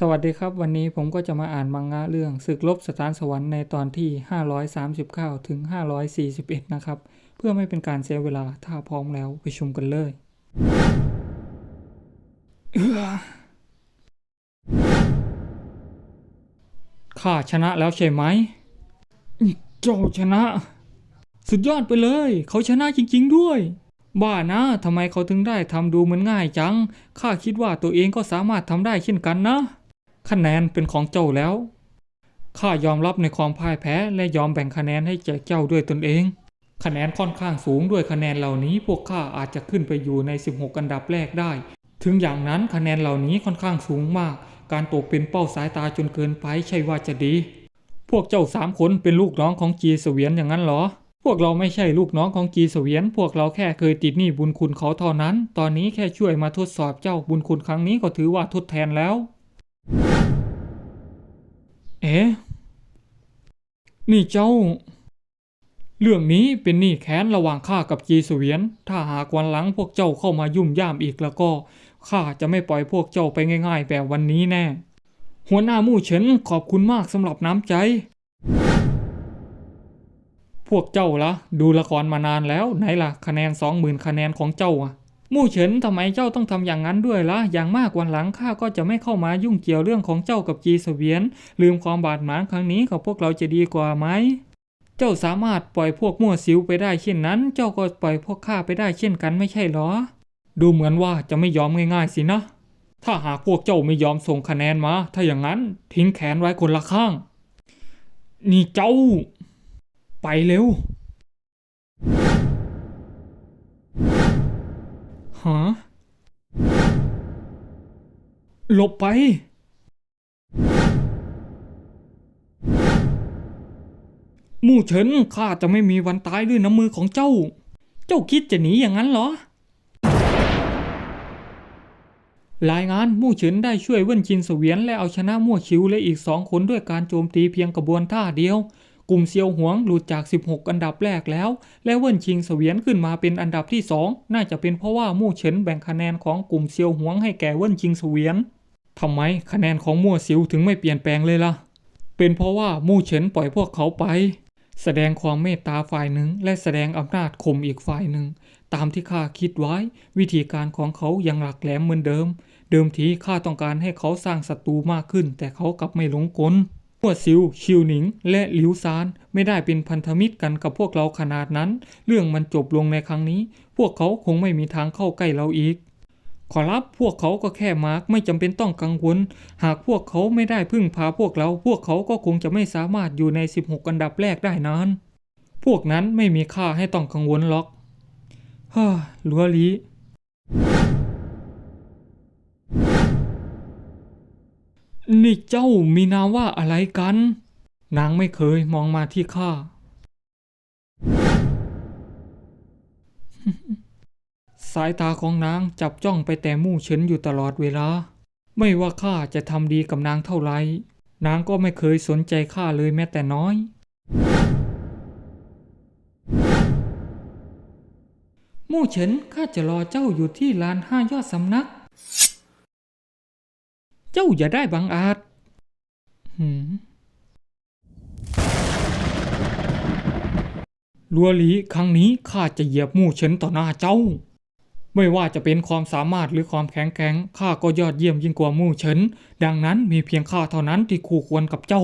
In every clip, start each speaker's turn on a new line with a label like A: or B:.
A: สวัสดีครับ วันนี้ผมก็จะมาอ่านมังงะเรื่องศึกลบสถานสวรรค์ในตอนที่ 539 ถึง 541 นะครับ เพื่อไม่เป็นการเสียเวลาถ้าพร้อมแล้วไปชมกันเลยข้าชนะแล้วใช่ไหม เจ้าชนะ สุดยอดไปเลย เขาชนะจริง ๆ ด้วย บ้านะทำไมเขาถึงได้ทำดูเหมือนง่ายจัง ข้าคิดว่าตัวเองก็สามารถทำได้เช่นกันนะ คะแนนเป็นของเจ้าแล้ว ข้ายอมรับในความพ่ายแพ้และยอมแบ่งคะแนนให้แก่เจ้าด้วยตนเอง คะแนนค่อนข้างสูงด้วยคะแนนเหล่านี้พวกข้าอาจจะขึ้นไปอยู่ใน 16 อันดับแรกได้ ถึงอย่างนั้นคะแนนเหล่านี้ค่อนข้างสูงมาก การตกเป็นเป้าสายตาจนเกินไปใช่ว่าจะดี พวกเจ้าสามคนเป็นลูกน้องของจีเสวียนอย่างนั้นเหรอ พวกเราไม่ใช่ลูกน้องของจีเสวียน พวกเราแค่เคยติดหนี้บุญคุณเขาเท่านั้น ตอนนี้แค่ช่วยมาทดสอบเจ้าบุญคุณครั้งนี้ก็ถือว่าทดแทนแล้ว เอ๊ะนี่เจ้า เรื่องนี้เป็นหนี้แค้นระหว่างข้ากับจีเสวียน ถ้าหากวันหลังพวกเจ้าเข้ามายุ่มย่ามอีกแล้วก็ข้าจะไม่ปล่อยพวกเจ้าไปง่าย ๆ แบบวันนี้แน่ หัวหน้ามู่เฉินขอบคุณมากสำหรับน้ำใจ พวกเจ้าละดูละครมานานแล้วไหนล่ะคะแนนสองหมื่นคะแนนของเจ้าอะ มู่เฉินทำไมเจ้าต้องทำอย่างนั้นด้วยละอย่างมากวันหลังข้าก็จะไม่เข้ามายุ่งเกี่ยวเรื่องของเจ้ากับจีเสวียน ลืมความบาดหมางครั้งนี้กับพวกเราจะดีกว่าไหม เจ้าสามารถปล่อยพวกมั่วสิวไปได้เช่นนั้น เจ้าก็ปล่อยพวกข้าไปได้เช่นกันไม่ใช่หรอ ดูเหมือนว่าจะไม่ยอมง่ายๆสินะ ถ้าหากพวกเจ้าไม่ยอมส่งคะแนนมา ถ้าอย่างนั้นทิ้งแขนไว้คนละข้าง นี่เจ้า ไปเร็ว ฮะหลบไป มู่เฉินข้าจะไม่มีวันตายด้วยน้ำมือของเจ้า เจ้าคิดจะหนีอย่างนั้นเหรอ รายงานมู่เฉินได้ช่วยเว่นจินเสวียนและเอาชนะมั่วชิวและอีกสองคนด้วยการโจมตีเพียงกระบวนท่าเดียว กลุ่มเซียวหวงหลุดจาก 16 อันดับแรกแล้ว และเว่นชิงเสวียนขึ้นมาเป็นอันดับที่สองน่าจะเป็นเพราะว่ามู่เฉินแบ่งคะแนนของกลุ่มเซียวหวงให้แก่เว่นชิงเสวียนทำไมคะแนนของมั่วซิวถึงไม่เปลี่ยนแปลงเลยล่ะ เป็นเพราะว่ามู่เฉินปล่อยพวกเขาไป แสดงความเมตตาฝ่ายหนึ่ง และแสดงอำนาจข่มอีกฝ่ายหนึ่ง ตามที่ข้าคิดไว้ วิธีการของเขายังหลักแหลมเหมือนเดิม เดิมทีข้าต้องการให้เขาสร้างศัตรูมากขึ้น แต่เขากลับไม่หลงกล หัวซิว ชิวหนิง และหลิวซาน ไม่ได้เป็นพันธมิตรกันกับพวกเราขนาดนั้น เรื่องมันจบลงในครั้งนี้ พวกเขาคงไม่มีทางเข้าใกล้เราอีก ขอรับพวกเขาก็แค่มาร์กไม่จำเป็นต้องกังวล หากพวกเขาไม่ได้พึ่งพาพวกเรา พวกเขาก็คงจะไม่สามารถอยู่ใน 16 อันดับแรกได้นาน พวกนั้นไม่มีค่าให้ต้องกังวลหรอกฮ่าลัวลี นี่เจ้ามีนามว่าอะไรกัน นางไม่เคยมองมาที่ข้า สายตาของนางจับจ้องไปแต่มู่เฉินอยู่ตลอดเวลา ไม่ว่าข้าจะทำดีกับนางเท่าไหร่นางก็ไม่เคยสนใจข้าเลยแม้แต่น้อย มู่เฉินข้าจะรอเจ้าอยู่ที่ลานห้ายอดสำนัก เจ้าอย่าได้บังอาจหืมลัวหลีครั้งนี้ข้าจะเหยียบมู่เฉินต่อหน้าเจ้า ไม่ว่าจะเป็นความสามารถหรือความแข็งแกร่งข้าก็ยอดเยี่ยมยิ่งกว่ามู่เฉิน ดังนั้นมีเพียงข้าเท่านั้นที่คู่ควรกับเจ้า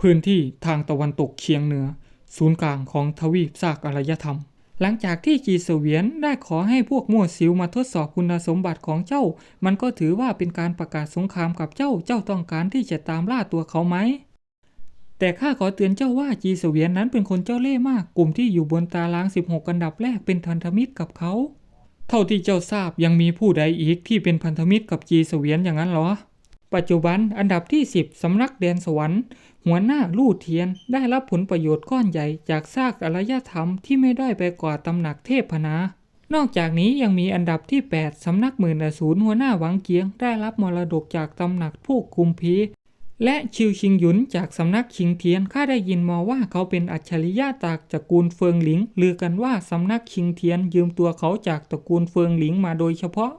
A: พื้นที่ทางตะวันตกเฉียงเหนือ ศูนย์กลางของทวีปซากอารยธรรม หลังจากที่จีเสวียนได้ขอให้พวกมั่วซิวมาทดสอบคุณสมบัติของเจ้า มันก็ถือว่าเป็นการประกาศสงครามกับเจ้า เจ้าต้องการที่จะตามล่าตัวเขาไหม แต่ข้าขอเตือนเจ้าว่าจีเสวียนนั้นเป็นคนเจ้าเล่ห์มาก กลุ่มที่อยู่บนตาราง 16 อันดับแรกเป็นพันธมิตรกับเขา เท่าที่เจ้าทราบยังมีผู้ใดอีกที่เป็นพันธมิตรกับจีเสวียนอย่างนั้นหรอ ปัจจุบันอันดับที่ 10 สำนักแดนสวรรค์ หัวหน้าลู่เทียนได้รับผลประโยชน์ก้อนใหญ่จากซากอารยธรรมที่ไม่ได้ไปกว่าตำหนักเทพนานอกจากนี้ยังมีอันดับที่ 8 สำนักหมื่นอสูรหัวหน้าหวังเกียง ได้รับมรดกจากตำหนักผู้คุมพีและชิวชิงหยุนจากสำนักชิงเทียนข้าได้ยินมาว่าเขาเป็นอัจฉริยะจากตระกูลเฟิงหลิงลือกันว่าสำนักชิงเทียนยืมตัวเขาจากตระกูลเฟิงหลิงมาโดยเฉพาะ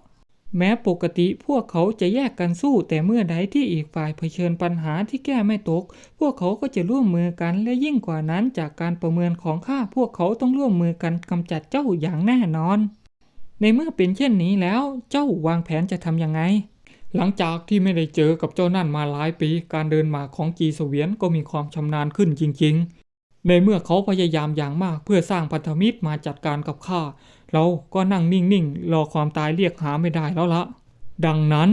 A: แม้ปกติพวกเขาจะแยกกันสู้แต่เมื่อใดที่อีกฝ่ายเผชิญปัญหาที่แก้ไม่ตก พวกเขาก็จะร่วมมือกันและยิ่งกว่านั้นจากการประเมินของข้าพวกเขาต้องร่วมมือกันกำจัดเจ้าอย่างแน่นอน ในเมื่อเป็นเช่นนี้แล้วเจ้าวางแผนจะทำยังไง หลังจากที่ไม่ได้เจอกับเจ้านั่นมาหลายปี การเดินมาของจีเสเวียนก็มีความชำนาญขึ้นจริง ๆ ในเมื่อเขาพยายามอย่างมากเพื่อสร้างพันธมิตรมาจัดการกับข้า เราก็นั่งนิ่งๆ รอความตายเรียกหาไม่ได้แล้วละ ดังนั้น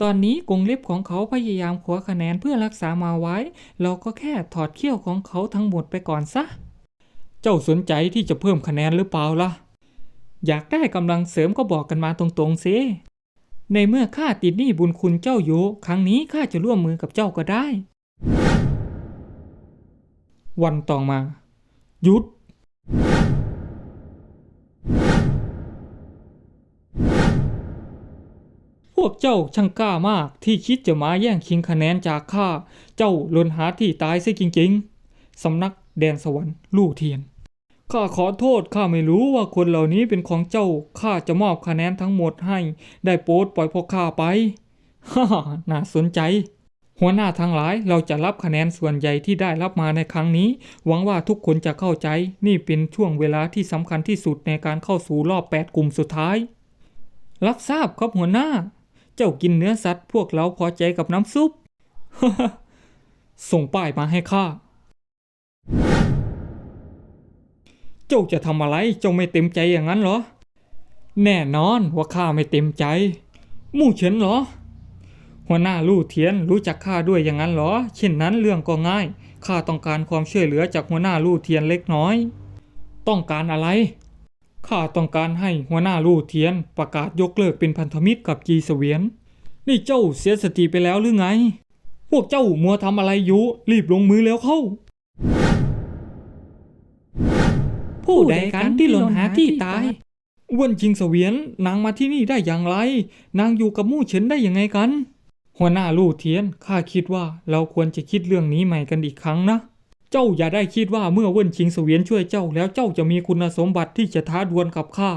A: ตอนนี้กรงเล็บของเขาพยายามขวคะแนนเพื่อรักษามาไว้ เราก็แค่ถอดเขี้ยวของเขาทั้งหมดไปก่อนซะ เจ้าสนใจที่จะเพิ่มคะแนนหรือเปล่าล่ะ อยากได้กำลังเสริมก็บอกกันมาตรงๆสิในเมื่อข้าติดหนี้บุญคุณเจ้าอยู่ครั้งนี้ข้าจะร่วมมือกับเจ้าก็ได้ วันต่อมา หยุด วกเจ้าช่างกล้ามากที่คิดจะมาแย่งชิงคะแนนจากข้า เจ้าลนหาที่ตายซะจริงๆ สำนักแดนสวรรค์ลู่เทียน ข้าขอโทษข้าไม่รู้ว่าคนเหล่านี้เป็นของเจ้า ข้าจะมอบคะแนนทั้งหมดให้ ได้โปรดปล่อยพวกข้าไป ฮ่า น่าสนใจ หัวหน้าทั้งหลายเราจะรับคะแนนส่วนใหญ่ที่ได้รับมาในครั้งนี้ หวังว่าทุกคนจะเข้าใจ นี่เป็นช่วงเวลาที่สำคัญที่สุดในการเข้าสู่รอบ 8 กลุ่มสุดท้าย รับทราบครับหัวหน้า เจ้ากินเนื้อสัตว์พวกเราพอใจกับน้ำซุป ส่งป้ายมาให้ข้า เจ้าจะทำอะไร เจ้าไม่เต็มใจอย่างนั้นเหรอ แน่นอนว่าข้าไม่เต็มใจ มู่เฉินเหรอ หัวหน้าลู่เทียนรู้จักข้าด้วยอย่างนั้นเหรอ เช่นนั้นเรื่องก็ง่าย ข้าต้องการความช่วยเหลือจากหัวหน้าลู่เทียนเล็กน้อย ต้องการอะไร ข้าต้องการให้หัวหน้าลู่เทียนประกาศยกเลิกเป็นพันธมิตรกับจีเสวียน นี่เจ้าเสียสติไปแล้วหรือไง พวกเจ้ามัวทำอะไรอยู่รีบลงมือแล้วเข้า ผู้ใดกันที่หล่นหาที่ตายอ้วนชิงเสวียนนางมาที่นี่ได้อย่างไร นางอยู่กับมู่เฉินได้ยังไงกัน หัวหน้าลู่เทียนข้าคิดว่าเราควรจะคิดเรื่องนี้ใหม่กันอีกครั้งนะ เจ้าอย่าได้คิดว่าเมื่อเว่นชิงเสวียนช่วยเจ้าแล้วเจ้าจะมีคุณสมบัติที่จะท้าดวลกับข้า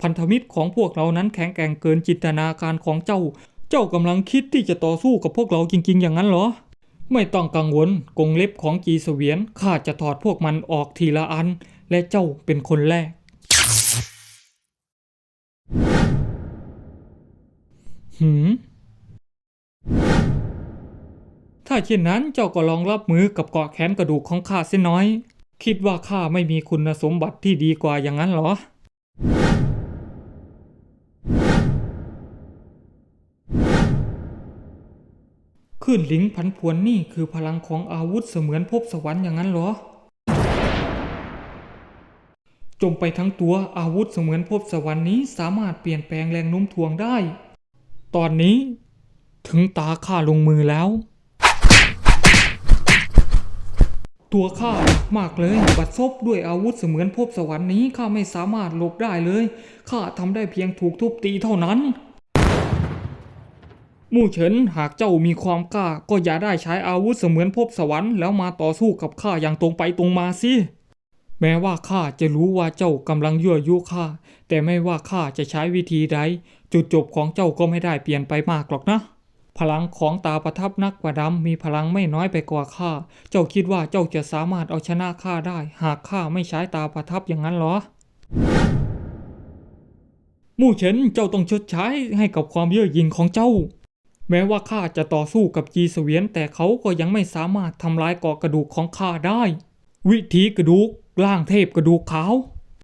A: พันธมิตรของพวกเรานั้นแข็งแกร่งเกินจินตนาการของเจ้า เจ้ากำลังคิดที่จะต่อสู้กับพวกเราจริง ๆ อย่างนั้นเหรอ ไม่ต้องกังวลกงเล็บของจีเสวียนข้าจะถอดพวกมันออกทีละอัน และเจ้าเป็นคนแรกหืม ถ้า เช่นนั้นเจ้าก็ลองรับมือกับเกาะแขนกระดูกของข้าเสียน้อย คิดว่าข้าไม่มีคุณสมบัติที่ดีกว่าอย่างนั้นเหรอ ขึ้นหลิงพันพวนนี่คือพลังของอาวุธเสมือนภพสวรรค์อย่างนั้นเหรอ จมไปทั้งตัวอาวุธเสมือนภพสวรรค์นี้สามารถเปลี่ยนแปลงแรงโน้มถ่วงได้ ตอนนี้ถึงตาข้าลงมือแล้ว ตัวข้ามากเลย บัดซบด้วยอาวุธเสมือนภพสวรรค์นี้ข้าไม่สามารถหลบได้เลย ข้าทำได้เพียงถูกทุบตีเท่านั้น มู่เฉินหากเจ้ามีความกล้า ก็อย่าได้ใช้อาวุธเสมือนภพสวรรค์แล้วมาต่อสู้กับข้าอย่างตรงไปตรงมาสิแม้ว่าข้าจะรู้ว่าเจ้ากำลังยั่วยุข้า แต่ไม่ว่าข้าจะใช้วิธีใดจุดจบของเจ้าก็ไม่ได้เปลี่ยนไปมากหรอกนะ พลังของตาประทับนักประดำมีพลังไม่น้อยไปกว่าข้า เจ้าคิดว่าเจ้าจะสามารถเอาชนะข้าได้ หากข้าไม่ใช้ตาประทับอย่างนั้นเหรอ มู่เฉินเจ้าต้องชดใช้ให้กับความเย่อหยิ่งของเจ้า แม้ว่าข้าจะต่อสู้กับจีเสวียนแต่เขาก็ยังไม่สามารถทำลายเกาะกระดูกของข้าได้ วิธีกระดูกร่างเทพกระดูกขาว